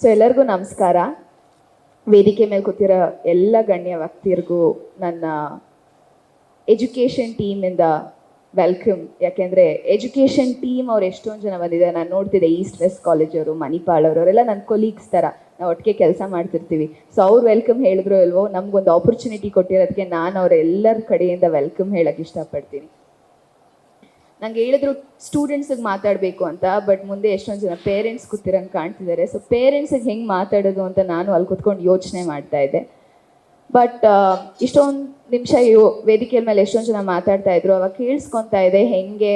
So ಎಲ್ಲರಿಗೂ ನಮಸ್ಕಾರ. ವೇದಿಕೆ ಮೇಲೆ ಕೂತಿರೋ ಎಲ್ಲ ಗಣ್ಯ ವ್ಯಕ್ತಿಯರಿಗೂ ನನ್ನ ಎಜುಕೇಷನ್ ಟೀಮಿಂದ ವೆಲ್ಕಮ್ ಯಾಕೆಂದರೆ ಎಜುಕೇಷನ್ ಟೀಮ್ ಅವ್ರು ಎಷ್ಟೊಂದು ಜನ ಬಂದಿದ್ದಾರೆ, ನಾನು ನೋಡ್ತಿದ್ದೆ ಈಸ್ಟ್ ವೆಸ್ಟ್ ಕಾಲೇಜವರು ಮಣಿಪಾಲ್ ಅವರು, ಅವರೆಲ್ಲ ನನ್ನ ಕೊಲೀಗ್ಸ್ ಥರ ನಾವು ಒಟ್ಟಿಗೆ ಕೆಲಸ ಮಾಡ್ತಿರ್ತೀವಿ. ಸೊ ಅವ್ರು ವೆಲ್ಕಮ್ ಹೇಳಿದ್ರು ಇಲ್ವೋ, ನಮ್ಗೊಂದು ಆಪರ್ಚುನಿಟಿ ಕೊಟ್ಟಿರೋದಕ್ಕೆ ನಾನು ಅವರೆಲ್ಲರ ಕಡೆಯಿಂದ ವೆಲ್ಕಮ್ ಹೇಳಕ್ಕೆ ಇಷ್ಟಪಡ್ತೀನಿ. ನಂಗೆ ಹೇಳಿದ್ರು ಸ್ಟೂಡೆಂಟ್ಸಿಗೆ ಮಾತಾಡಬೇಕು ಅಂತ ಬಟ್ ಮುಂದೆ ಎಷ್ಟೊಂದು ಜನ ಪೇರೆಂಟ್ಸ್ ಕೂತಿರಂಗೆ ಕಾಣ್ತಿದ್ದಾರೆ. ಸೊ ಪೇರೆಂಟ್ಸಿಗೆ ಹೆಂಗೆ ಮಾತಾಡೋದು ಅಂತ ನಾನು ಅಲ್ಲಿ ಕುತ್ಕೊಂಡು ಯೋಚನೆ ಮಾಡ್ತಾ ಇದ್ದೆ. ಬಟ್ ಇಷ್ಟೊಂದು ನಿಮಿಷ ಯೋ ವೇದಿಕೆ ಮೇಲೆ ಎಷ್ಟೊಂದು ಜನ ಮಾತಾಡ್ತಾ ಇದ್ರು. ಅವಾಗ ಕೇಳಿಸ್ಕೊತಾ ಇದೆ ಹೆಂಗೆ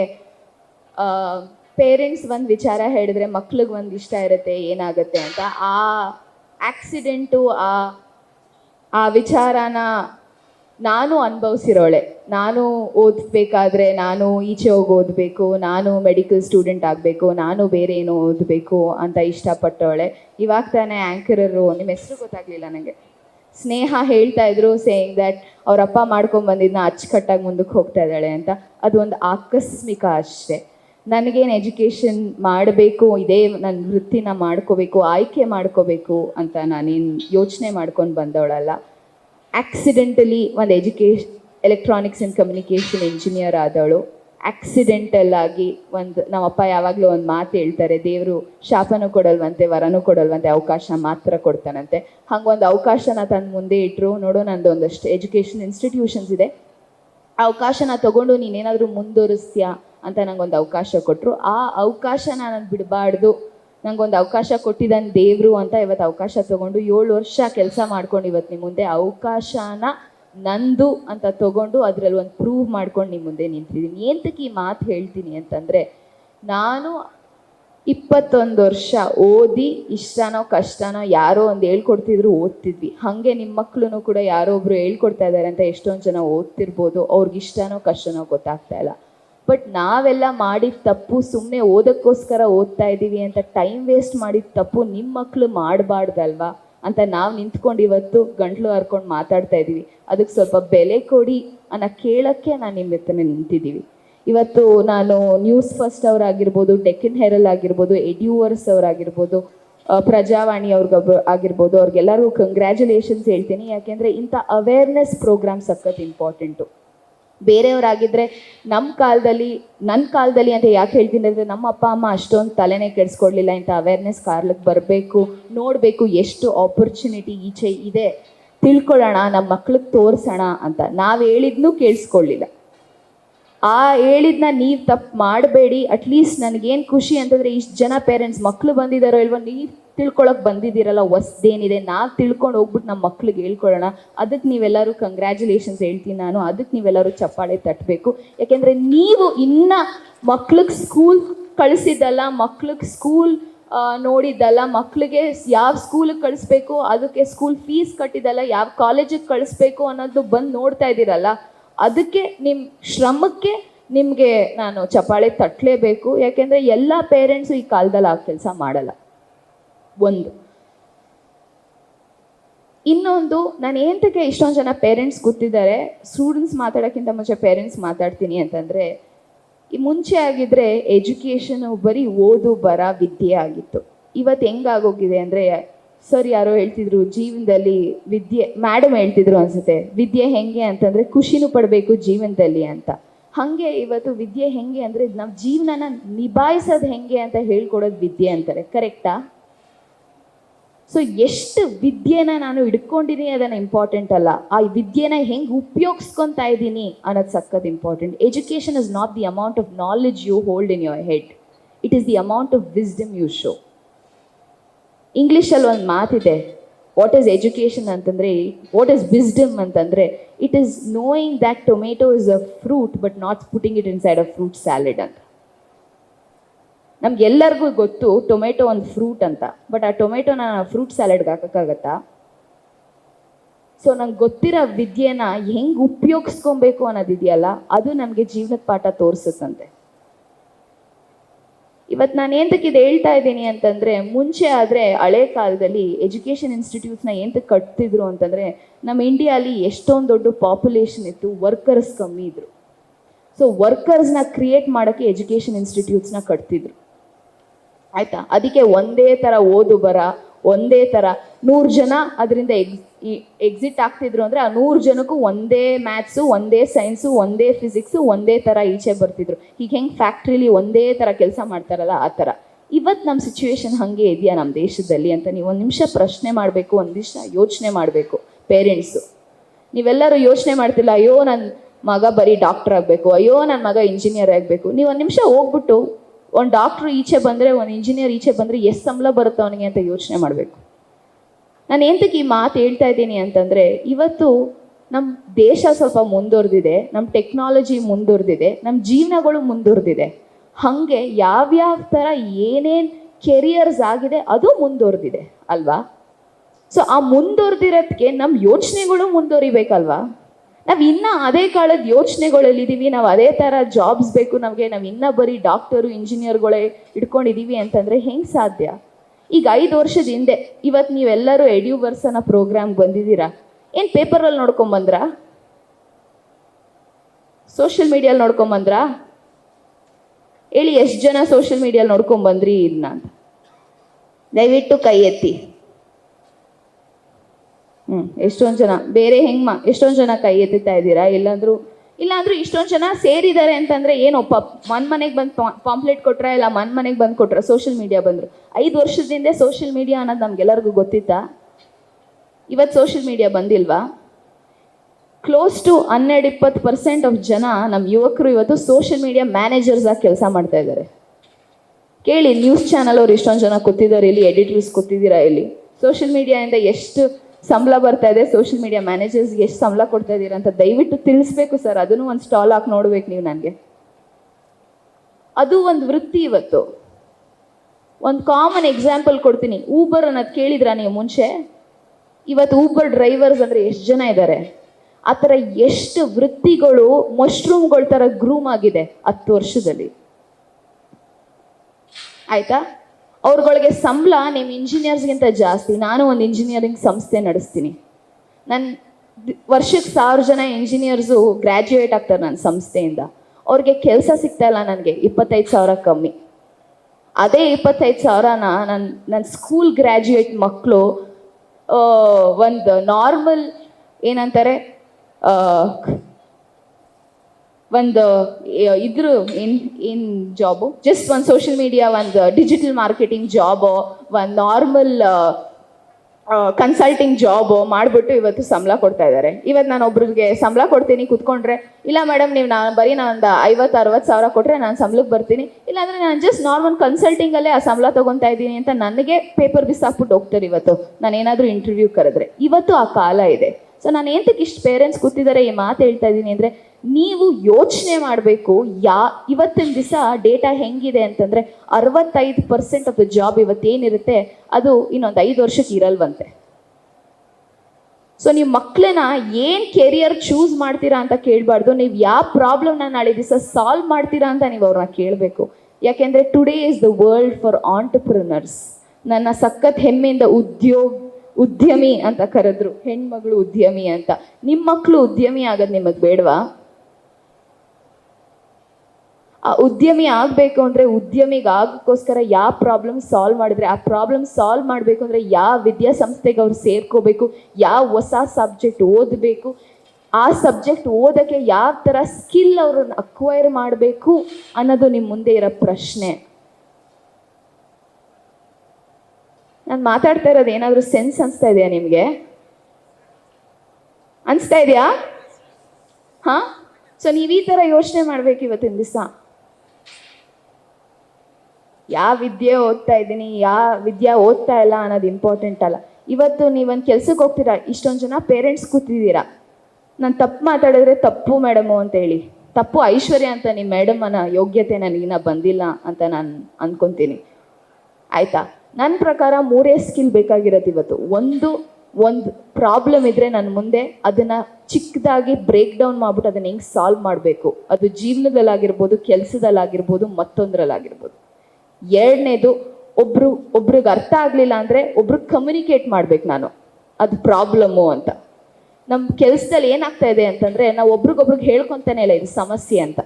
ಪೇರೆಂಟ್ಸ್ ಒಂದು ವಿಚಾರ ಹೇಳಿದ್ರೆ ಮಕ್ಳಿಗೆ ಒಂದು ಇಷ್ಟ ಇರುತ್ತೆ, ಏನಾಗುತ್ತೆ ಅಂತ. ಆ ಆಕ್ಸಿಡೆಂಟು ಆ ಆ ವಿಚಾರನ ನಾನು ಅನುಭವಿಸಿರೋಳೆ. ನಾನು ಓದಬೇಕಾದ್ರೆ ನಾನು ಈಚೆ ಹೋಗಿ ಓದಬೇಕು, ನಾನು ಮೆಡಿಕಲ್ ಸ್ಟೂಡೆಂಟ್ ಆಗಬೇಕು, ನಾನು ಬೇರೆ ಏನೋ ಓದಬೇಕು ಅಂತ ಇಷ್ಟಪಟ್ಟವಳೆ. ಇವಾಗ ತಾನೇ ಆ್ಯಂಕರರು ನಿಮ್ಮ ಹೆಸರು ಗೊತ್ತಾಗಲಿಲ್ಲ ನನಗೆ ಸ್ನೇಹ ಹೇಳ್ತಾ ಇದ್ರು ಸೇಯಿಂಗ್ ದ್ಯಾಟ್ ಅವರಪ್ಪ ಅಪ್ಪ ಮಾಡ್ಕೊಂಡ್ ಬಂದಿದ್ನ ಅಚ್ಚುಕಟ್ಟಾಗಿ ಮುಂದಕ್ಕೆ ಹೋಗ್ತಾ ಇದ್ದಾಳೆ ಅಂತ. ಅದೊಂದು ಆಕಸ್ಮಿಕ ಅಷ್ಟೇ. ನನಗೇನು ಎಜುಕೇಷನ್ ಮಾಡಬೇಕು, ಇದೇ ನನ್ನ ವೃತ್ತಿನ ಮಾಡ್ಕೋಬೇಕು, ಆಯ್ಕೆ ಮಾಡ್ಕೋಬೇಕು ಅಂತ ನಾನೇನು ಯೋಚನೆ ಮಾಡ್ಕೊಂಡು ಬಂದವಳಲ್ಲ. ಆಕ್ಸಿಡೆಂಟಲಿ ಒಂದು education electronics and communication engineer ಆದವಳು. Accidental ಆಗಿ ಒಂದು, ನಮ್ಮಪ್ಪ ಯಾವಾಗಲೂ ಒಂದು ಮಾತು ಹೇಳ್ತಾರೆ, ದೇವರು ಶಾಪನೂ ಕೊಡಲ್ವಂತೆ, ವರನೂ ಕೊಡಲ್ವಂತೆ, ಅವಕಾಶ ಮಾತ್ರ ಕೊಡ್ತಾನಂತೆ. ಹಂಗೊಂದು ಅವಕಾಶನ ತನ್ನ ಮುಂದೆ ಇಟ್ಟರು ನೋಡು ನಂದು ಒಂದಷ್ಟು ಎಜುಕೇಷನ್ ಇನ್ಸ್ಟಿಟ್ಯೂಷನ್ಸ್ ಇದೆ. ಆ ಅವಕಾಶನ ತಗೊಂಡು ನೀನೇನಾದರೂ ಮುಂದುವರಿಸ್ತೀಯಾ ಅಂತ ನಂಗೊಂದು ಅವಕಾಶ ಕೊಟ್ಟರು ಆ ಅವಕಾಶನ ನಾನು ಬಿಡಬಾರ್ದು. ನಂಗೊಂದು ಅವಕಾಶ ಕೊಟ್ಟಿದ್ದಾನೆ ದೇವರು ಅಂತ ಇವತ್ತು ಅವಕಾಶ ತಗೊಂಡು ಏಳು ವರ್ಷ ಕೆಲಸ ಮಾಡ್ಕೊಂಡು ಇವತ್ತು ನಿಮ್ಮ ಮುಂದೆ ಅವಕಾಶನ ನಂದು ಅಂತ ತಗೊಂಡು ಅದರಲ್ಲಿ ಒಂದು ಪ್ರೂವ್ ಮಾಡ್ಕೊಂಡು ನಿಮ್ಮ ಮುಂದೆ ನಿಂತಿದ್ದೀನಿ. ಏಂತಕ್ಕೆ ಈ ಮಾತು ಹೇಳ್ತೀನಿ ಅಂತಂದರೆ, ನಾನು ಇಪ್ಪತ್ತೊಂದು ವರ್ಷ ಓದಿ ಇಷ್ಟನೋ ಕಷ್ಟನೋ ಯಾರೋ ಒಂದು ಹೇಳ್ಕೊಡ್ತಿದ್ರು ಓದ್ತಿದ್ವಿ. ಹಾಗೆ ನಿಮ್ಮ ಮಕ್ಕಳು ಕೂಡ ಯಾರೋ ಒಬ್ರು ಹೇಳ್ಕೊಡ್ತಾ ಇದ್ದಾರೆ ಅಂತ ಎಷ್ಟೊಂದು ಜನ ಓದ್ತಿರ್ಬೋದು, ಅವ್ರಿಗೆ ಇಷ್ಟನೋ ಕಷ್ಟನೋ ಗೊತ್ತಾಗ್ತಾ ಇಲ್ಲ. ಬಟ್ ನಾವೆಲ್ಲ ಮಾಡಿದ ತಪ್ಪು ಸುಮ್ಮನೆ ಓದಕ್ಕೋಸ್ಕರ ಓದ್ತಾ ಇದ್ದೀವಿ ಅಂತ ಟೈಮ್ ವೇಸ್ಟ್ ಮಾಡಿದ ತಪ್ಪು ನಿಮ್ಮ ಮಕ್ಕಳು ಮಾಡಬಾರ್ದಲ್ವಾ? ಅಂತ ನಾವು ನಿಂತ್ಕೊಂಡು ಇವತ್ತು ಗಂಟ್ಲು ಹರ್ಕೊಂಡು ಮಾತಾಡ್ತಾ ಇದ್ದೀವಿ. ಅದಕ್ಕೆ ಸ್ವಲ್ಪ ಬೆಲೆ ಕೊಡಿ ಅನ್ನ ಕೇಳೋಕ್ಕೆ ನಾನು ನಿಮ್ಮ ಹತ್ರನೇ ನಿಂತಿದ್ದೀವಿ. ಇವತ್ತು ನಾನು ನ್ಯೂಸ್ ಫಸ್ಟ್ ಅವರಾಗಿರ್ಬೋದು ಡೆಕ್ಕನ್ ಹೆರಲ್ ಆಗಿರ್ಬೋದು ಎಡ್ಯೂವರ್ಸ್ ಅವರಾಗಿರ್ಬೋದು ಪ್ರಜಾವಾಣಿ ಅವ್ರಿಗೊಬ್ಬ ಆಗಿರ್ಬೋದು, ಅವ್ರಿಗೆಲ್ಲರಿಗೂ ಕಂಗ್ರ್ಯಾಚುಲೇಷನ್ಸ್ ಹೇಳ್ತೀನಿ. ಯಾಕೆಂದರೆ ಇಂಥ ಅವೇರ್ನೆಸ್ ಪ್ರೋಗ್ರಾಮ್ ಸಖತ್ ಇಂಪಾರ್ಟೆಂಟು ಬೇರೆಯವರಾಗಿದ್ದರೆ ನಮ್ಮ ಕಾಲದಲ್ಲಿ ನನ್ನ ಕಾಲದಲ್ಲಿ ಅಂತ ಯಾಕೆ ಹೇಳ್ತೀನಿ ಅಂದರೆ ನಮ್ಮ ಅಪ್ಪ, ಅಮ್ಮ ಅಷ್ಟೊಂದು ತಲೆನೇ ಕೆಡಿಸ್ಕೊಡ್ಲಿಲ್ಲ ಇಂಥ ಅವೇರ್ನೆಸ್ ಕಾರ್ಲಕ್ಕೆ ಬರಬೇಕು, ನೋಡಬೇಕು ಎಷ್ಟು ಆಪರ್ಚುನಿಟಿ ಈಚೆ ಇದೆ. ತಿಳ್ಕೊಳ್ಳೋಣ ನಮ್ಮ ಮಕ್ಳಿಗೆ ತೋರಿಸೋಣ ಅಂತ. ನಾವು ಹೇಳಿದ್ನೂ ಕೇಳಿಸ್ಕೊಳ್ಳಿಲ್ಲ ಆ ಹೇಳಿದ್ನ ನೀವು ತಪ್ಪು ಮಾಡಬೇಡಿ. ಅಟ್ಲೀಸ್ಟ್ ನನಗೇನು ಖುಷಿ ಅಂತಂದರೆ ಇಷ್ಟು ಜನ ಪೇರೆಂಟ್ಸ್ ಮಕ್ಕಳು ಬಂದಿದ್ದಾರೋ ಇಲ್ವೋ ನೀವು ತಿಳ್ಕೊಳಕ್ಕೆ ಬಂದಿದ್ದೀರಲ್ಲ, ಹೊಸ್ದೇನಿದೆ? ನಾವು ತಿಳ್ಕೊಂಡು ಹೋಗ್ಬಿಟ್ಟು ನಮ್ಮ ಮಕ್ಳಿಗೆ ಹೇಳ್ಕೊಳ್ಳೋಣ. ಅದಕ್ಕೆ ನೀವೆಲ್ಲರೂ ಕಂಗ್ರ್ಯಾಚುಲೇಷನ್ಸ್ ಹೇಳ್ತೀನಿ ನಾನು. ಅದಕ್ಕೆ ನೀವೆಲ್ಲರೂ ಚಪ್ಪಾಳೆ ತಟ್ಟಬೇಕು ಯಾಕೆಂದರೆ ನೀವು ಇನ್ನು ಮಕ್ಳಿಗೆ ಸ್ಕೂಲ್ ಕಳಿಸಿದ್ದಲ್ಲ, ಮಕ್ಳಿಗೆ ಸ್ಕೂಲ್ ನೋಡಿದ್ದಲ್ಲ ಮಕ್ಕಳಿಗೆ ಯಾವ ಸ್ಕೂಲಿಗೆ ಕಳಿಸ್ಬೇಕು, ಅದಕ್ಕೆ ಸ್ಕೂಲ್ ಫೀಸ್ ಕಟ್ಟಿದ್ದಲ್ಲ, ಯಾವ ಕಾಲೇಜಿಗೆ ಕಳಿಸ್ಬೇಕು ಅನ್ನೋದು ಬಂದು ನೋಡ್ತಾ ಇದ್ದೀರಲ್ಲ, ಅದಕ್ಕೆ ನಿಮ್ಮ ಶ್ರಮಕ್ಕೆ ನಿಮಗೆ ನಾನು ಚಪ್ಪಾಳೆ ತಟ್ಟಲೇಬೇಕು ಯಾಕೆಂದರೆ ಎಲ್ಲ ಪೇರೆಂಟ್ಸು ಈ ಕಾಲದಲ್ಲಿ ಆ ಕೆಲಸ ಮಾಡಲ್ಲ. ಒಂದು. ಇನ್ನೊಂದು, ನಾನು ಏಂತಕ್ಕೆ ಇಷ್ಟೊಂದು ಜನ ಪೇರೆಂಟ್ಸ್ ಗೊತ್ತಿದ್ದಾರೆ ಸ್ಟೂಡೆಂಟ್ಸ್ ಮಾತಾಡೋಕ್ಕಿಂತ ಮುಂಚೆ ಪೇರೆಂಟ್ಸ್ ಮಾತಾಡ್ತೀನಿ ಅಂತಂದರೆ ಮುಂಚೆ ಆಗಿದ್ರೆ ಎಜುಕೇಷನ್ ಬರೀ ಓದು, ಬರ, ವಿದ್ಯೆ ಆಗಿತ್ತು. ಇವತ್ತು ಹೆಂಗಾಗೋಗಿದೆ ಅಂದರೆ ಸರ್ ಯಾರೋ ಹೇಳ್ತಿದ್ರು, ಜೀವನದಲ್ಲಿ ವಿದ್ಯೆ ಮೇಡಮ್ ಹೇಳ್ತಿದ್ರು ಅನ್ಸುತ್ತೆ, ವಿದ್ಯೆ ಹೆಂಗೆ ಅಂತಂದರೆ ಖುಷಿನೂ ಪಡಬೇಕು ಜೀವನದಲ್ಲಿ ಅಂತ. ಹಾಗೆ ಇವತ್ತು ವಿದ್ಯೆ ಹೆಂಗೆ ಅಂದರೆ, ನಾವು ಜೀವನನ ನಿಭಾಯಿಸೋದು ಹೆಂಗೆ ಅಂತ ಹೇಳ್ಕೊಡೋದು ವಿದ್ಯೆ ಅಂತಾರೆ ಕರೆಕ್ಟಾ ಸೊ ಎಷ್ಟು ವಿದ್ಯೆನ ನಾನು ಹಿಡ್ಕೊಂಡಿನಿ ಅದನ್ನು ಇಂಪಾರ್ಟೆಂಟ್ ಅಲ್ಲ. ಆ ವಿದ್ಯೆನ ಹೆಂಗೆ ಉಪಯೋಗಿಸ್ಕೊತಾ ಇದ್ದೀನಿ ಅನ್ನೋದು ಸಖತ್ important education is not the amount of knowledge you hold in your head it is the amount of wisdom you show ಇಂಗ್ಲೀಷಲ್ಲಿ ಒಂದು ಮಾತಿದೆ ವಾಟ್ ಈಸ್ ಎಜುಕೇಷನ್ ಅಂತಂದರೆ ವಾಟ್ ಈಸ್ ವಿಸ್ಡಮ್ ಅಂತಂದರೆ it is knowing that tomato is a fruit but not putting it inside a fruit salad ಅಂತ. ನಮ್ಗೆಲ್ಲರಿಗೂ ಗೊತ್ತು tomato ಒಂದು fruit ಅಂತ. ಬಟ್ ಆ ಟೊಮೆಟೊನ ಫ್ರೂಟ್ ಸ್ಯಾಲೆಡ್ಗೆ ಹಾಕೋಕ್ಕಾಗತ್ತಾ? ಸೊ ನಂಗೆ ಗೊತ್ತಿರೋ ವಿದ್ಯೆನ ಹೆಂಗೆ ಉಪಯೋಗಿಸ್ಕೊಬೇಕು ಅನ್ನೋದಿದೆಯಲ್ಲ ಅದು ನಮಗೆ ಜೀವನದ ಪಾಠ ತೋರಿಸುತ್ತಂತೆ. ಇವತ್ತು ನಾನು ಏಂತಕ್ಕೆ ಇದು ಹೇಳ್ತಾ ಇದ್ದೀನಿ ಅಂತಂದರೆ, ಮುಂಚೆ ಆದರೆ ಹಳೆ ಕಾಲದಲ್ಲಿ ಎಜುಕೇಷನ್ ಇನ್ಸ್ಟಿಟ್ಯೂಟ್ಸ್ನ ಏಂತಕ್ಕೆ ಕಟ್ತಿದ್ರು ಅಂತಂದರೆ ನಮ್ಮ ಇಂಡಿಯಾಲಿ ಎಷ್ಟೊಂದು ದೊಡ್ಡ ಪಾಪ್ಯುಲೇಷನ್ ಇತ್ತು, ವರ್ಕರ್ಸ್ ಕಮ್ಮಿ ಇದ್ರು. ಸೊ ವರ್ಕರ್ಸ್ನ ಕ್ರಿಯೇಟ್ ಮಾಡೋಕ್ಕೆ ಎಜುಕೇಷನ್ ಇನ್ಸ್ಟಿಟ್ಯೂಟ್ಸ್ನ ಕಟ್ತಿದ್ರು. ಆಯ್ತಾ? ಅದಕ್ಕೆ ಒಂದೇ ತರ ಓದು ಬರ, ಒಂದೇ ತರ. ನೂರು ಜನ ಅದರಿಂದ ಎಕ್ಸ್ ಎಕ್ಸಿಟ್ ಆಗ್ತಿದ್ರು ಅಂದ್ರೆ ಆ ನೂರು ಜನಕ್ಕೂ ಒಂದೇ ಮ್ಯಾಥ್ಸು ಒಂದೇ ಸೈನ್ಸು ಒಂದೇ ಫಿಸಿಕ್ಸು ಒಂದೇ ತರ ಈಚೆ ಬರ್ತಿದ್ರು. ಈಗ ಹೆಂಗೆ ಫ್ಯಾಕ್ಟ್ರಿಲಿ ಒಂದೇ ತರ ಕೆಲಸ ಮಾಡ್ತಾರಲ್ಲ ಆ ಥರ ಇವತ್ತು ನಮ್ಮ ಸಿಚುವೇಶನ್ ಹಾಗೆ ಇದೆಯಾ ನಮ್ಮ ದೇಶದಲ್ಲಿ ಅಂತ ನೀವು ಒಂದು ನಿಮಿಷ ಪ್ರಶ್ನೆ ಮಾಡಬೇಕು, ಒಂದು ನಿಮಿಷ ಯೋಚನೆ ಮಾಡಬೇಕು ಪೇರೆಂಟ್ಸು ನೀವೆಲ್ಲರೂ ಯೋಚನೆ ಮಾಡ್ತಿಲ್ಲ, ಅಯ್ಯೋ ನನ್ನ ಮಗ ಬರೀ ಡಾಕ್ಟರ್ ಆಗಬೇಕು, ಅಯ್ಯೋ ನನ್ನ ಮಗ ಇಂಜಿನಿಯರ್ ಆಗಬೇಕು. ನೀವು ಒಂದು ನಿಮಿಷ ಹೋಗ್ಬಿಟ್ಟು ಒಂದು ಡಾಕ್ಟ್ರು ಈಚೆ ಬಂದರೆ, ಒಂದು ಇಂಜಿನಿಯರ್ ಈಚೆ ಬಂದರೆ ಎಷ್ಟು ಸಂಬಳ ಬರುತ್ತೆ ಅವನಿಗೆ ಅಂತ ಯೋಚನೆ ಮಾಡಬೇಕು. ನಾನು ಎಂತಕ್ಕೆ ಈ ಮಾತು ಹೇಳ್ತಾ ಇದ್ದೀನಿ ಅಂತಂದರೆ, ಇವತ್ತು ನಮ್ಮ ದೇಶ ಸ್ವಲ್ಪ ಮುಂದುವರೆದಿದೆ ನಮ್ಮ ಟೆಕ್ನಾಲಜಿ ಮುಂದುವರೆದಿದೆ ನಮ್ಮ ಜೀವನಗಳು ಮುಂದುವರೆದಿದೆ. ಹಾಗೆ ಯಾವ್ಯಾವ ಥರ ಏನೇನು ಕೆರಿಯರ್ಸ್ ಆಗಿದೆ ಅದು ಮುಂದುವರೆದಿದೆ, ಅಲ್ವಾ? ಸೊ ಆ ಮುಂದುವರೆದಿರೋದಕ್ಕೆ ನಮ್ಮ ಯೋಚನೆಗಳು ಮುಂದುವರಿಬೇಕಲ್ವಾ? ನಾವು ಇನ್ನ ಅದೇ ಕಾಲದ ಯೋಚನೆಗಳಲ್ಲಿದ್ದೀವಿ ನಾವು ಅದೇ ಥರ ಜಾಬ್ಸ್ ಬೇಕು, ನಮಗೆ ನಾವು ಇನ್ನ ಬರೀ ಡಾಕ್ಟರು ಇಂಜಿನಿಯರ್ಗಳೇ ಇಟ್ಕೊಂಡಿದೀವಿ ಅಂತಂದ್ರೆ ಹೆಂಗೆ ಸಾಧ್ಯ? ಈಗ ಐದು ವರ್ಷದ ಹಿಂದೆ ಇವತ್ತು ನೀವೆಲ್ಲರೂ ಎಡ್ಯೂವರ್ಸ್ ಅನ್ನೋ ಪ್ರೋಗ್ರಾಮ್ ಬಂದಿದ್ದೀರಾ? ಏನು ಪೇಪರಲ್ಲಿ ನೋಡ್ಕೊಂಬಂದ್ರಾ? ಸೋಷಿಯಲ್ ಮೀಡಿಯಲ್ಲಿ ನೋಡ್ಕೊಂಬಂದ್ರಾ? ಹೇಳಿ ಎಷ್ಟು ಜನ ಸೋಷಿಯಲ್ ಮೀಡಿಯಲ್ಲಿ ನೋಡ್ಕೊಂಬಂದ್ರಿ ಇದನ್ನ ದಯವಿಟ್ಟು ಕೈ ಎತ್ತಿ. ಎಷ್ಟೊಂದು ಜನ, ಬೇರೆ ಹೆಂಗ್ ಎಷ್ಟೊಂದು ಜನ ಕೈ ಎತ್ತುತ್ತಾ ಇದ್ದೀರಾ? ಇಲ್ಲಾಂದ್ರೂ ಇಲ್ಲಾಂದ್ರೂ ಇಷ್ಟೊಂದು ಜನ ಸೇರಿದ್ದಾರೆ ಅಂತಂದ್ರೆ ಏನು ಮನ್ ಮನೆಗೆ ಬಂದು ಪಾಂಪ್ಲೆಟ್ ಕೊಟ್ರ ಇಲ್ಲ ಮನ್ ಮನೆಗೆ ಬಂದು ಕೊಟ್ರ? ಸೋಷಿಯಲ್ ಮೀಡಿಯಾ ಬಂದ್ರು. ಐದು ವರ್ಷದಿಂದ ಸೋಷಿಯಲ್ ಮೀಡಿಯಾ ಅನ್ನೋದು ನಮ್ಗೆಲ್ಲರಿಗೂ ಗೊತ್ತಿತ್ತಾ? ಇವತ್ತು ಸೋಷಿಯಲ್ ಮೀಡಿಯಾ ಬಂದಿಲ್ವಾ? ಕ್ಲೋಸ್ ಟು ಹನ್ನೆರಡು ಇಪ್ಪತ್ತು ಪರ್ಸೆಂಟ್ ಆಫ್ ಜನ ನಮ್ಮ ಯುವಕರು ಇವತ್ತು ಸೋಷಿಯಲ್ ಮೀಡಿಯಾ ಮ್ಯಾನೇಜರ್ಸ್ ಆಗಿ ಕೆಲಸ ಮಾಡ್ತಾ ಇದ್ದಾರೆ ಕೇಳಿ ನ್ಯೂಸ್ ಚಾನಲ್ ಅವ್ರು ಇಷ್ಟೊಂದು ಜನ ಕೂತಿದ್ದಾರೆ ಇಲ್ಲಿ ಎಡಿಟರ್ಸ್ ಕೂತಿದ್ದೀರಾ ಇಲ್ಲಿ? ಸೋಷಿಯಲ್ ಮೀಡಿಯಾಯಿಂದ ಎಷ್ಟು ಸಂಬಳ ಬರ್ತಾ ಇದೆ ಸೋಷಿಯಲ್ ಮೀಡಿಯಾ ಮ್ಯಾನೇಜರ್ಸ್ಗೆ ಎಷ್ಟು ಸಂಬಳ ಕೊಡ್ತಾ ಇದ್ದೀರಾ ಅಂತ ದಯವಿಟ್ಟು ತಿಳಿಸ್ಬೇಕು ಸರ್. ಅದನ್ನು ಒಂದು ಸ್ಟಾಲ್ ಹಾಕಿ ನೋಡ್ಬೇಕು ನೀವು ನನಗೆ. ಅದು ಒಂದು ವೃತ್ತಿ ಇವತ್ತು. ಒಂದು ಕಾಮನ್ ಎಕ್ಸಾಂಪಲ್ ಕೊಡ್ತೀನಿ. ಊಬರ್ ಅನ್ನೋದು ಕೇಳಿದ್ರ ನೀವು ಮುಂಚೆ? ಇವತ್ತು ಊಬರ್ ಡ್ರೈವರ್ಸ್ ಅಂದರೆ ಎಷ್ಟು ಜನ ಇದ್ದಾರೆ ಆ ಥರ ಎಷ್ಟು ವೃತ್ತಿಗಳು ಮಶ್ರೂಮ್ಗಳ ಥರ ಗ್ರೂಮ್ ಆಗಿದೆ ಹತ್ತು ವರ್ಷದಲ್ಲಿ. ಆಯ್ತಾ? ಅವ್ರಗಳಿಗೆ ಸಂಬಳ ನಿಮ್ಮ ಇಂಜಿನಿಯರ್ಸ್ಗಿಂತ ಜಾಸ್ತಿ. ನಾನು ಒಂದು ಇಂಜಿನಿಯರಿಂಗ್ ಸಂಸ್ಥೆ ನಡೆಸ್ತೀನಿ. ನನ್ನ ವರ್ಷಕ್ಕೆ ಸಾವಿರ ಜನ ಇಂಜಿನಿಯರ್ಸು ಗ್ರ್ಯಾಜುಯೇಟ್ ಆಗ್ತಾರೆ ನನ್ನ ಸಂಸ್ಥೆಯಿಂದ. ಅವ್ರಿಗೆ ಕೆಲಸ ಸಿಗ್ತಾ ಇಲ್ಲ ನನಗೆ, ಇಪ್ಪತ್ತೈದು ಸಾವಿರ ಕಮ್ಮಿ. ಅದೇ ಇಪ್ಪತ್ತೈದು ಸಾವಿರನ ನನ್ನ ನನ್ನ ಸ್ಕೂಲ್ ಗ್ರ್ಯಾಜುಯೇಟ್ ಮಕ್ಕಳು ಒಂದು ನಾರ್ಮಲ್ ಏನಂತಾರೆ ಒಂದು ಇದ್ರ ಏನ್ ಏನ್ ಜಾಬು ಜಸ್ಟ್ ಒಂದು ಸೋಷಿಯಲ್ ಮೀಡಿಯಾ ಒಂದು ಡಿಜಿಟಲ್ ಮಾರ್ಕೆಟಿಂಗ್ ಜಾಬ್ ಒಂದು ನಾರ್ಮಲ್ ಕನ್ಸಲ್ಟಿಂಗ್ ಜಾಬ್ ಮಾಡಿಬಿಟ್ಟು ಇವತ್ತು ಸಂಬಳ ಕೊಡ್ತಾ ಇದ್ದಾರೆ ಇವತ್ತು ನಾನು ಒಬ್ರಿಗೆ ಸಂಬಳ ಕೊಡ್ತೀನಿ ಕುತ್ಕೊಂಡ್ರೆ, ಇಲ್ಲ ಮೇಡಮ್ ನೀವು ನಾನು ಬರೀ ನಾನು ಒಂದು ಐವತ್ತು, ಅರವತ್ತು ಸಾವಿರ ಕೊಟ್ಟರೆ ನಾನು ಸಂಬಳಕ್ಕೆ ಬರ್ತೀನಿ. ಇಲ್ಲಾಂದರೆ ನಾನು ಜಸ್ಟ್ ನಾರ್ಮಲ್ ಕನ್ಸಲ್ಟಿಂಗಲ್ಲೇ ಆ ಸಂಬಳ ತೊಗೊತಾ ಇದ್ದೀನಿ ಅಂತ ನನಗೆ ಪೇಪರ್ ಬಿಸಾಕ್ಬಿಟ್ಟು ಹೋಗ್ತಾರೆ ಇವತ್ತು. ನಾನು ಏನಾದರೂ ಇಂಟರ್ವ್ಯೂ ಕರೆದ್ರೆ. ಇವತ್ತು ಆ ಕಾಲ ಇದೆ. ಸೊ ನಾನು ಏಂತಕ್ಕೆ ಇಷ್ಟು ಪೇರೆಂಟ್ಸ್ ಕೂತಿದ್ದಾರೆ ಈ ಮಾತು ಹೇಳ್ತಾ ಇದ್ದೀನಿ ಅಂದರೆ ನೀವು ಯೋಚನೆ ಮಾಡಬೇಕು, ಯಾ, ಇವತ್ತಿನ ದಿವಸ ಡೇಟಾ ಹೆಂಗಿದೆ ಅಂತಂದರೆ ಅರವತ್ತೈದು ಪರ್ಸೆಂಟ್ ಆಫ್ ದ ಜಾಬ್ ಇವತ್ತೇನಿರುತ್ತೆ, ಅದು ಇನ್ನೊಂದು ಐದು ವರ್ಷಕ್ಕೆ ಇರಲ್ವಂತೆ. ಸೊ ನೀವು ಮಕ್ಕಳನ್ನ ಏನು ಕೆರಿಯರ್ ಚೂಸ್ ಮಾಡ್ತೀರಾ ಅಂತ ಕೇಳಬಾರ್ದು, ನೀವು ಯಾವ ಪ್ರಾಬ್ಲಮ್ನ ನಾಳೆ ದಿವಸ ಸಾಲ್ವ್ ಮಾಡ್ತೀರಾ ಅಂತ ನೀವು ಅವ್ರನ್ನ ಕೇಳಬೇಕು. ಯಾಕೆಂದರೆ today is the world for entrepreneurs ನನ್ನ ಸಖತ್ ಹೆಮ್ಮೆಯಿಂದ ಉದ್ಯೋಗ, ಉದ್ಯಮಿ ಅಂತ ಕರೆದ್ರು, ಹೆಣ್ಮಗಳು ಉದ್ಯಮಿ ಅಂತ. ನಿಮ್ಮ ಮಕ್ಕಳು ಉದ್ಯಮಿ ಆಗೋದು ನಿಮಗೆ ಬೇಡವಾ? ಉದ್ಯಮಿ ಆಗಬೇಕು ಅಂದರೆ ಉದ್ಯಮಿಗೆ ಆಗೋಕ್ಕೋಸ್ಕರ ಯಾವ ಪ್ರಾಬ್ಲಮ್ ಸಾಲ್ವ್ ಮಾಡಿದ್ರೆ, ಆ ಪ್ರಾಬ್ಲಮ್ ಸಾಲ್ವ್ ಮಾಡಬೇಕು ಅಂದರೆ ಯಾವ ವಿದ್ಯಾಸಂಸ್ಥೆಗೆ ಅವ್ರು ಸೇರ್ಕೋಬೇಕು ಯಾವ ಹೊಸ ಸಬ್ಜೆಕ್ಟ್ ಓದಬೇಕು, ಆ ಸಬ್ಜೆಕ್ಟ್ ಓದೋಕ್ಕೆ ಯಾವ ಥರ ಸ್ಕಿಲ್ ಅವ್ರನ್ನ ಅಕ್ವೈರ್ ಮಾಡಬೇಕು ಅನ್ನೋದು ನಿಮ್ಮ ಮುಂದೆ ಇರೋ ಪ್ರಶ್ನೆ. ನಾನು ಮಾತಾಡ್ತಾ ಇರೋದು ಏನಾದರೂ ಸೆನ್ಸ್ ಅನಿಸ್ತಾ ಇದೆಯಾ ನಿಮಗೆ? ಅನಿಸ್ತಾ ಇದೆಯಾ? ಹಾಂ? ಸೊ ನೀವು ಈ ಥರ ಯೋಚನೆ ಮಾಡ್ಬೇಕು ಇವತ್ತಿನ ದಿವಸ. ಯಾವ ವಿದ್ಯೆ ಓದ್ತಾ ಇದ್ದೀನಿ, ಯಾವ ವಿದ್ಯಾ ಓದ್ತಾ ಇಲ್ಲ ಅನ್ನೋದು ಇಂಪಾರ್ಟೆಂಟ್ ಅಲ್ಲ. ಇವತ್ತು ನೀವೊಂದು ಕೆಲ್ಸಕ್ಕೆ ಹೋಗ್ತೀರಾ, ಇಷ್ಟೊಂದು ಜನ ಪೇರೆಂಟ್ಸ್ ಕೂತಿದ್ದೀರಾ. ನಾನು ತಪ್ಪು ಮಾತಾಡಿದ್ರೆ ತಪ್ಪು ಮೇಡಮು ಅಂತ ಹೇಳಿ. ತಪ್ಪು ಐಶ್ವರ್ಯ ಅಂತ ನಿಮ್ಮ ಮೇಡಮ್ ಅನ್ನ ಯೋಗ್ಯತೆ ನನಗಿನ್ನ ಬಂದಿಲ್ಲ ಅಂತ ನಾನು ಅನ್ಕೊಂತೀನಿ. ಆಯ್ತಾ? ನನ್ನ ಪ್ರಕಾರ ಮೂರೇ ಸ್ಕಿಲ್ ಬೇಕಾಗಿರೋದು ಇವತ್ತು. ಒಂದು ಒಂದು ಪ್ರಾಬ್ಲಮ್ ಇದ್ರೆ ನನ್ನ ಮುಂದೆ ಅದನ್ನ ಚಿಕ್ಕದಾಗಿ ಬ್ರೇಕ್ ಡೌನ್ ಮಾಡ್ಬಿಟ್ಟು ಅದನ್ನ ಹೆಂಗೆ ಸಾಲ್ವ್ ಮಾಡಬೇಕು? ಅದು ಜೀವನದಲ್ಲಾಗಿರ್ಬೋದು, ಕೆಲಸದಲ್ಲಾಗಿರ್ಬೋದು, ಮತ್ತೊಂದರಲ್ಲಾಗಿರ್ಬೋದು. ಎರಡನೇದು ಒಬ್ರು, ಒಬ್ರಿಗೆ ಅರ್ಥ ಆಗಲಿಲ್ಲ ಅಂದರೆ ಒಬ್ರು ಕಮ್ಯುನಿಕೇಟ್ ಮಾಡ್ಬೇಕು ನಾನು. ಅದು ಪ್ರಾಬ್ಲಮ್ಮು ಅಂತ. ನಮ್ಮ ಕೆಲಸದಲ್ಲಿ ಏನಾಗ್ತಾ ಇದೆ ಅಂತಂದರೆ ನಾವು ಒಬ್ರಿಗೊಬ್ರಿಗೆ ಹೇಳ್ಕೊತಾನೆ ಇಲ್ಲ, ಇದು ಸಮಸ್ಯೆ ಅಂತ.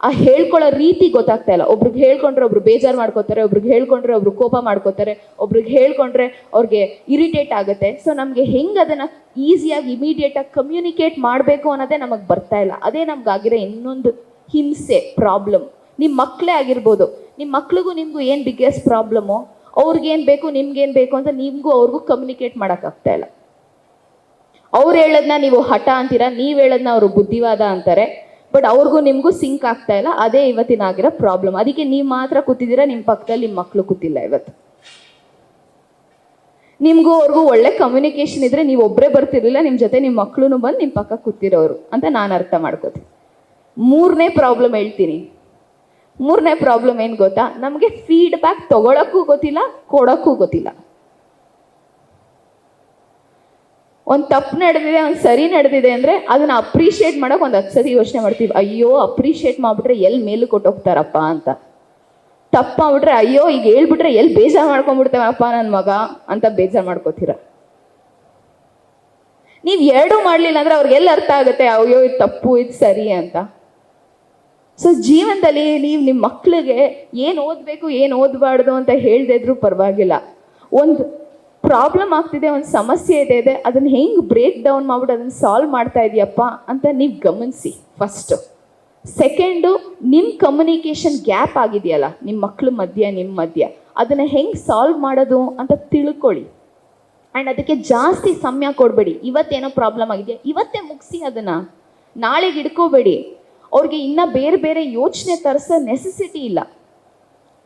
ಆ ಹೇಳ್ಕೊಳ್ಳೋ ರೀತಿ ಗೊತ್ತಾಗ್ತಾ ಇಲ್ಲ. ಒಬ್ರಿಗೆ ಹೇಳ್ಕೊಂಡ್ರೆ ಒಬ್ರು ಬೇಜಾರು ಮಾಡ್ಕೋತಾರೆ, ಒಬ್ರಿಗೆ ಹೇಳ್ಕೊಂಡ್ರೆ ಒಬ್ರು ಕೋಪ ಮಾಡ್ಕೋತಾರೆ, ಒಬ್ರಿಗೆ ಹೇಳ್ಕೊಂಡ್ರೆ ಅವ್ರಿಗೆ ಇರಿಟೇಟ್ ಆಗುತ್ತೆ. ಸೊ ನಮಗೆ ಹೆಂಗೆ ಅದನ್ನ ಈಸಿಯಾಗಿ ಇಮಿಡಿಯೇಟ್ ಆಗಿ ಕಮ್ಯುನಿಕೇಟ್ ಮಾಡಬೇಕು ಅನ್ನೋದೇ ನಮಗೆ ಬರ್ತಾ ಇಲ್ಲ. ಅದೇ ನಮ್ಗಾಗಿರೋ ಇನ್ನೊಂದು ಹಿಂಸೆ ಪ್ರಾಬ್ಲಮ್ ನಿಮ್ಮ ಮಕ್ಕಳೇ ಆಗಿರ್ಬೋದು. ನಿಮ್ಮ ಮಕ್ಳಿಗೂ ನಿಮಗೂ ಏನು ಬಿಗ್ಗೆಸ್ಟ್ ಪ್ರಾಬ್ಲಮ್ಮು ಅವ್ರಿಗೇನು ಬೇಕು ನಿಮ್ಗೇನು ಬೇಕು ಅಂತ ನಿಮಗೂ ಅವ್ರಿಗೂ ಕಮ್ಯುನಿಕೇಟ್ ಮಾಡೋಕ್ಕಾಗ್ತಾ ಇಲ್ಲ. ಅವ್ರು ಹೇಳೋದನ್ನ ನೀವು ಹಠ ಅಂತೀರಾ, ನೀವು ಹೇಳೋದನ್ನ ಅವರು ಬುದ್ಧಿವಾದ ಅಂತಾರೆ. ಬಟ್ ಅವ್ರಿಗೂ ನಿಮಗೂ ಸಿಂಕ್ ಆಗ್ತಾ ಇಲ್ಲ, ಅದೇ ಇವತ್ತಿನ ಆಗಿರೋ ಪ್ರಾಬ್ಲಮ್ ಅದಕ್ಕೆ ನೀವು ಮಾತ್ರ ಕೂತಿದ್ದೀರಾ ನಿಮ್ಮ ಪಕ್ಕದಲ್ಲಿ ನಿಮ್ಮ ಮಕ್ಕಳು ಕೂತಿಲ್ಲ ಇವತ್ತು. ನಿಮಗೂ ಅವ್ರಿಗೂ ಒಳ್ಳೆ ಕಮ್ಯುನಿಕೇಶನ್ ಇದ್ರೆ ನೀವು ಒಬ್ಬರೇ ಬರ್ತಿರ್ಲಿಲ್ಲ ನಿಮ್ಮ ಜೊತೆ ನಿಮ್ಮ ಮಕ್ಕಳು ಬಂದು ನಿಮ್ಮ ಪಕ್ಕ ಕೂತಿರೋರು ಅಂತ ನಾನು ಅರ್ಥ ಮಾಡ್ಕೋತೀನಿ. ಮೂರನೇ ಪ್ರಾಬ್ಲಮ್ ಹೇಳ್ತೀನಿ. ಮೂರನೇ ಪ್ರಾಬ್ಲಮ್ ಏನು ಗೊತ್ತಾ? ನಮಗೆ ಫೀಡ್ಬ್ಯಾಕ್ ತಗೊಳಕ್ಕೂ ಗೊತ್ತಿಲ್ಲ, ಕೊಡೋಕ್ಕೂ ಗೊತ್ತಿಲ್ಲ. ಒಂದು ತಪ್ಪು ನಡೆದಿದೆ, ಒಂದು ಸರಿ ನಡೆದಿದೆ ಅಂದರೆ ಅದನ್ನ ಅಪ್ರಿಷಿಯೇಟ್ ಮಾಡೋಕೆ ಒಂದು ಹತ್ತು ಸರಿ ಯೋಚನೆ ಮಾಡ್ತೀವಿ. ಅಯ್ಯೋ ಅಪ್ರಿಷಿಯೇಟ್ ಮಾಡಿಬಿಟ್ರೆ ಎಲ್ಲಿ ಮೇಲು ಕೊಟ್ಟೋಗ್ತಾರಪ್ಪ ಅಂತ. ತಪ್ಪು ಮಾಡ್ಬಿಟ್ರೆ, ಅಯ್ಯೋ, ಈಗ ಹೇಳ್ಬಿಟ್ರೆ ಎಲ್ಲಿ ಬೇಜಾರು ಮಾಡ್ಕೊಂಡ್ಬಿಡ್ತೇವಪ್ಪ ನನ್ನ ಮಗ ಅಂತ ಬೇಜಾರು ಮಾಡ್ಕೋತೀರ. ನೀವು ಎರಡೂ ಮಾಡಲಿಲ್ಲ ಅಂದ್ರೆ ಅವ್ರಿಗೆ ಎಲ್ಲಿ ಅರ್ಥ ಆಗುತ್ತೆ, ಅಯ್ಯೋ, ಇದು ತಪ್ಪು, ಇದು ಸರಿ ಅಂತ. ಸೊ ಜೀವನದಲ್ಲಿ ನೀವು ನಿಮ್ಮ ಮಕ್ಕಳಿಗೆ ಏನು ಓದಬೇಕು, ಏನು ಓದಬಾರ್ದು ಅಂತ ಹೇಳದೇ ಪರವಾಗಿಲ್ಲ. ಒಂದು ಪ್ರಾಬ್ಲಮ್ ಆಗ್ತಿದೆ, ಒಂದು ಸಮಸ್ಯೆ ಇದೆ ಇದೆ, ಅದನ್ನ ಹೆಂಗೆ ಬ್ರೇಕ್ ಡೌನ್ ಮಾಡ್ಬಿಟ್ಟು ಅದನ್ನ ಸಾಲ್ವ್ ಮಾಡ್ತಾ ಇದೆಯಪ್ಪ ಅಂತ ನೀವು ಗಮನಿಸಿ ಫಸ್ಟು ಸೆಕೆಂಡು ನಿಮ್ಮ ಕಮ್ಯುನಿಕೇಷನ್ ಗ್ಯಾಪ್ ಆಗಿದೆಯಲ್ಲ ನಿಮ್ಮ ಮಕ್ಳ ಮಧ್ಯ ನಿಮ್ಮ ಮಧ್ಯ, ಅದನ್ನು ಹೆಂಗೆ ಸಾಲ್ವ್ ಮಾಡೋದು ಅಂತ ತಿಳ್ಕೊಳ್ಳಿ. ಆ್ಯಂಡ್ ಅದಕ್ಕೆ ಜಾಸ್ತಿ ಸಮಯ ಕೊಡಬೇಡಿ. ಇವತ್ತೇನೋ ಪ್ರಾಬ್ಲಮ್ ಆಗಿದೆ, ಇವತ್ತೇ ಮುಗಿಸಿ ಅದನ್ನು. ನಾಳೆಗೆ ಇಡ್ಕೋಬೇಡಿ ಅವ್ರಿಗೆ ಇನ್ನು ಬೇರೆ ಬೇರೆ ಯೋಚನೆ ತರಿಸೋ ನೆಸೆಸಿಟಿ ಇಲ್ಲ.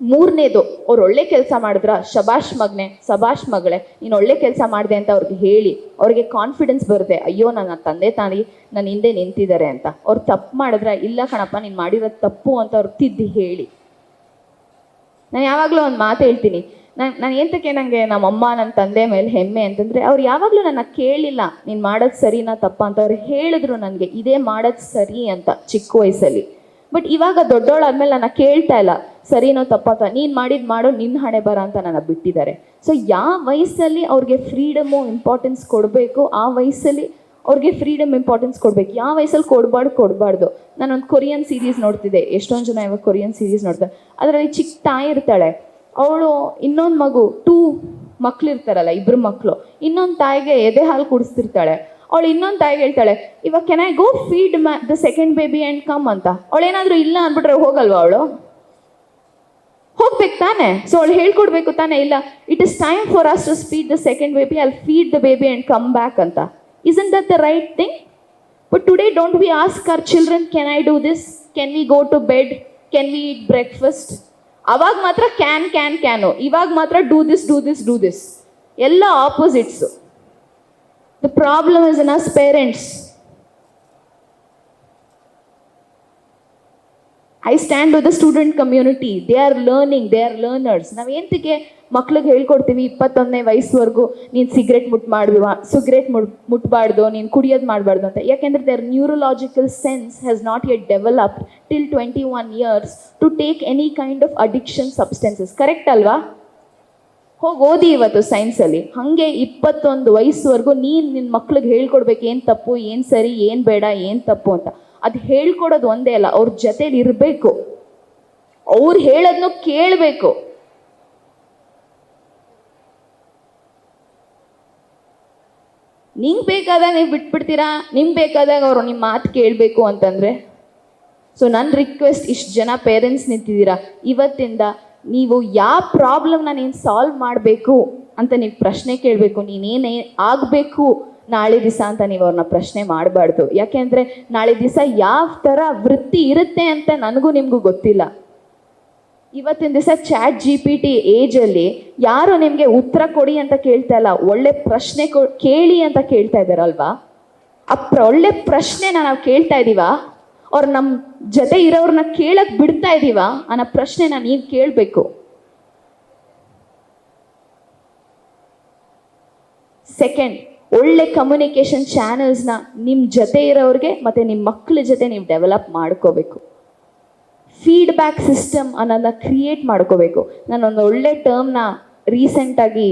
ಮೂರನೇದು, ಅವ್ರು ಒಳ್ಳೆ ಕೆಲಸ ಮಾಡಿದ್ರ, ಶಬಾಷ್ ಮಗನೆ, ಸಬಾಷ್ ಮಗಳೇ, ನೀನು ಒಳ್ಳೆ ಕೆಲಸ ಮಾಡಿದೆ ಅಂತ ಅವ್ರಿಗೆ ಹೇಳಿ, ಅವ್ರಿಗೆ ಕಾನ್ಫಿಡೆನ್ಸ್ ಬರುತ್ತೆ, ಅಯ್ಯೋ ನನ್ನ ತಂದೆ ತಾಯಿ ನನ್ನ ಹಿಂದೆ ನಿಂತಿದ್ದಾರೆ ಅಂತ. ಅವ್ರು ತಪ್ಪು ಮಾಡಿದ್ರೆ, ಇಲ್ಲ ಕಣಪ್ಪ, ನೀನು ಮಾಡಿರೋದು ತಪ್ಪು ಅಂತ ಅವ್ರು ತಿದ್ದಿ ಹೇಳಿ. ನಾನು ಯಾವಾಗಲೂ ಒಂದು ಮಾತು ಹೇಳ್ತೀನಿ ನಾನು ನಾನು ಎಂತಕ್ಕೆ ನನಗೆ ನಮ್ಮಮ್ಮ ನನ್ನ ತಂದೆ ಮೇಲೆ ಹೆಮ್ಮೆ ಅಂತಂದರೆ ಅವ್ರು ಯಾವಾಗಲೂ ನನ್ನ ಕೇಳಿಲ್ಲ, ನೀನು ಮಾಡೋದು ಸರಿನಾ ತಪ್ಪ ಅಂತ ಅವ್ರು ಹೇಳಿದ್ರು ನನಗೆ, ಇದೇ ಮಾಡೋದು ಸರಿ ಅಂತ ಚಿಕ್ಕ ವಯಸ್ಸಲ್ಲಿ. ಬಟ್ ಇವಾಗ ದೊಡ್ಡವಳಾದ್ಮೇಲೆ ನನ್ನ ಕೇಳ್ತಾ ಇಲ್ಲ, ಸರಿನೋ ತಪ್ಪ ನೀನು ಮಾಡಿದ್ದು ಮಾಡು ನಿನ್ನ ಹಣೆ ಬರ ಅಂತ ನನ್ನ ಬಿಟ್ಟಿದ್ದಾರೆ. ಸೊ ಯಾವ ವಯಸ್ಸಲ್ಲಿ ಅವ್ರಿಗೆ ಫ್ರೀಡಮು ಇಂಪಾರ್ಟೆನ್ಸ್ ಕೊಡಬೇಕು, ಆ ವಯಸ್ಸಲ್ಲಿ ಅವ್ರಿಗೆ ಫ್ರೀಡಮ್ ಇಂಪಾರ್ಟೆನ್ಸ್ ಕೊಡ್ಬೇಕು. ಯಾವ ವಯಸ್ಸಲ್ಲಿ ಕೊಡಬಾರ್ದು ಕೊಡಬಾರ್ದು. ನಾನೊಂದು ಕೊರಿಯನ್ ಸೀರೀಸ್ ನೋಡ್ತಿದ್ದೆ, ಎಷ್ಟೊಂದು ಜನ ಇವಾಗ ಕೊರಿಯನ್ ಸೀರೀಸ್ ನೋಡ್ತಾರೆ. ಅದರಲ್ಲಿ ಚಿಕ್ಕ ತಾಯಿ ಇರ್ತಾಳೆ ಅವಳು ಇನ್ನೊಂದು ಮಗು ಟೂ ಮಕ್ಳು ಇರ್ತಾರಲ್ಲ ಇಬ್ರು ಮಕ್ಕಳು ಇನ್ನೊಂದು ತಾಯಿಗೆ ಎದೆ ಹಾಲು ಕುಡಿಸ್ತಿರ್ತಾಳೆ. ಅವಳು ಇನ್ನೊಂದು ತಾಯಿಗೆ ಹೇಳ್ತಾಳೆ, ಇವಾಗ can I go feed my the second baby and come ಅಂತ. ಅವಳೇನಾದರೂ ಇಲ್ಲ ಅಂದ್ಬಿಟ್ರೆ ಹೋಗಲ್ವಾ ಅವಳು? ಹೋಗ್ಬೇಕು ತಾನೆ. ಸೊ ಅವಳು ಹೇಳ್ಕೊಡ್ಬೇಕು ತಾನೆ, ಇಲ್ಲ it is time for us to speed the second baby I feed the baby and come back ಅಂತ. Isn't that the right thing but today don't we ask our children can I do this can we go to bed can we eat breakfast ಅವಾಗ ಮಾತ್ರ can can can ಇವಾಗ ಮಾತ್ರ do this do this do this ಎಲ್ಲ opposites the problem is in us parents I stand with the student community they are learning they are learners ನಾವು ಮಕ್ಳಿಗೆ ಹೇಳ್ಕೊಡ್ತೀವಿ, ಇಪ್ಪತ್ತೊಂದನೇ ವಯಸ್ಸುವರೆಗೂ, ನೀನು ಸಿಗರೆಟ್ ಮುಟ್ ಮಾಡುವ ಸಿಗರೆಟ್ ಮುಟ್, ಮುಟ್ಬಾರ್ದು, ನೀನು ಕುಡಿಯೋದು ಮಾಡಬಾರ್ದು ಅಂತ. ಯಾಕೆಂದ್ರೆ there neurological sense has not yet developed till twenty one years to take any kind of addiction substances correct ಅಲ್ವಾ? ಹೋಗಿ ಓದಿ ಇವತ್ತು ಸೈನ್ಸಲ್ಲಿ ಹಾಗೆ ಇಪ್ಪತ್ತೊಂದು ವಯಸ್ಸುವರೆಗೂ ನೀನು ನಿನ್ನ ಮಕ್ಳಿಗೆ ಹೇಳ್ಕೊಡ್ಬೇಕು, ಏನು ತಪ್ಪು, ಏನು ಸರಿ, ಏನು ಬೇಡ, ಏನು ತಪ್ಪು ಅಂತ. ಅದು ಹೇಳ್ಕೊಡೋದು ಒಂದೇ ಅಲ್ಲ, ಅವ್ರ ಜೊತೆಲಿ ಇರಬೇಕು. ಅವ್ರು ಹೇಳೋದನ್ನು ಕೇಳಬೇಕು. ನಿಂಗೆ ಬೇಕಾದಾಗ ನೀವು ಬಿಟ್ಬಿಡ್ತೀರಾ? ನಿಮ್ಗೆ ಬೇಕಾದಾಗ ಅವರು ನಿಮ್ಮ ಮಾತು ಕೇಳಬೇಕು ಅಂತಂದರೆ. ಸೊ ನನ್ನ ರಿಕ್ವೆಸ್ಟ್ ಇಷ್ಟು ಜನ ಪೇರೆಂಟ್ಸ್ ನಿಂತಿದ್ದೀರಾ? ಇವತ್ತಿಂದ ನೀವು ಯಾವ ಪ್ರಾಬ್ಲಮ್ನ ನೀನು ಸಾಲ್ವ್ ಮಾಡಬೇಕು ಅಂತ ನೀವು ಪ್ರಶ್ನೆ ಕೇಳಬೇಕು. ನೀನೇನೇ ಆಗಬೇಕು? ನಾಳೆ ದಿವಸ ಅಂತ ನೀವು ಅವ್ರನ್ನ ಪ್ರಶ್ನೆ ಮಾಡಬಾರ್ದು. ಯಾಕೆಂದರೆ ನಾಳೆ ದಿವಸ ಯಾವ ಥರ ವೃತ್ತಿ ಇರುತ್ತೆ ಅಂತ ನನಗೂ ನಿಮಗೂ ಗೊತ್ತಿಲ್ಲ. ಇವತ್ತಿನ ದಿವಸ ಚಾಟ್ ಜಿ ಪಿ ಟಿ ಏಜಲ್ಲಿ ಯಾರು ನಿಮಗೆ ಉತ್ತರ ಕೊಡಿ ಅಂತ ಕೇಳ್ತಾ ಇಲ್ಲ. ಒಳ್ಳೆ ಪ್ರಶ್ನೆ ಕೊ ಕೇಳಿ ಅಂತ ಕೇಳ್ತಾ ಇದ್ದಾರಲ್ವಾ ಆ ಪ್ರ ಒಳ್ಳೆ ಪ್ರಶ್ನೆನ ನಾವು ಕೇಳ್ತಾ ಇದ್ದೀವಾ ಅವ್ರು ನಮ್ಮ ಜೊತೆ ಇರೋರನ್ನ ಕೇಳಕ್ ಬಿಡ್ತಾ ಇದ್ದೀವಾ ಅನ್ನೋ ಪ್ರಶ್ನೆನ ನೀವು ಕೇಳಬೇಕು. ಸೆಕೆಂಡ್ ಒಳ್ಳೆ ಕಮ್ಯುನಿಕೇಶನ್ ಚಾನಲ್ಸ್ನ ನಿಮ್ಮ ಜೊತೆ ಇರೋರಿಗೆ ಮತ್ತು ನಿಮ್ಮ ಮಕ್ಕಳ ಜೊತೆ ನೀವು ಡೆವಲಪ್ ಮಾಡ್ಕೋಬೇಕು. ಫೀಡ್ಬ್ಯಾಕ್ ಸಿಸ್ಟಮ್ ಅನ್ನೋದನ್ನ ಕ್ರಿಯೇಟ್ ಮಾಡ್ಕೋಬೇಕು. ನಾನೊಂದು ಒಳ್ಳೆ ಟರ್ಮ್ನ ರೀಸೆಂಟಾಗಿ